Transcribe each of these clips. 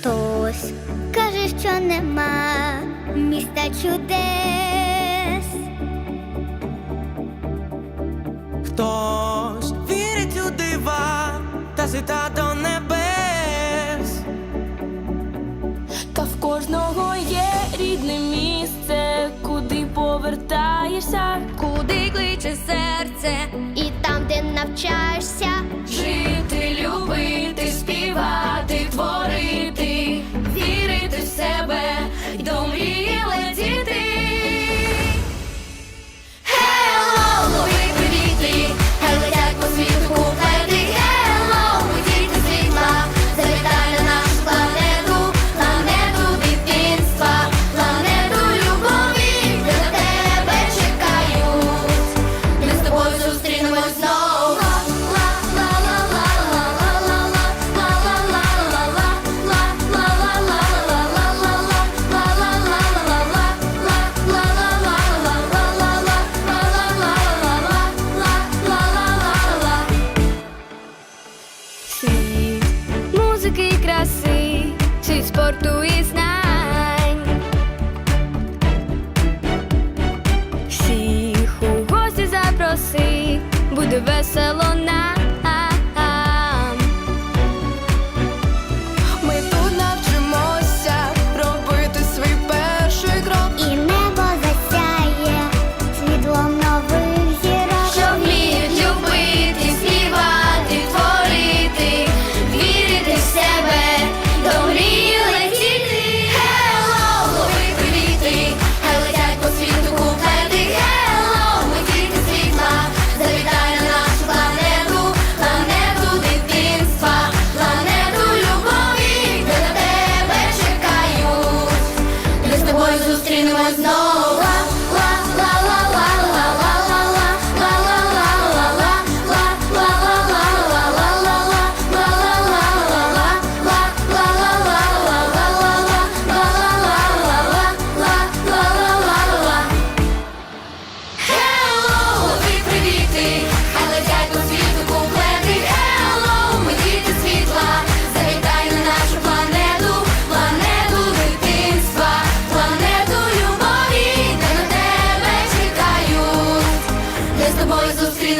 хтось каже, що нема міста чудес. Хтось вірить у дива та світа до небес. Та в кожного є рідний мій. краси, чи спорту і знань. Всіх у гості запроси, буде весело. тобою зустрінемось знову.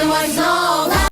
the ones on.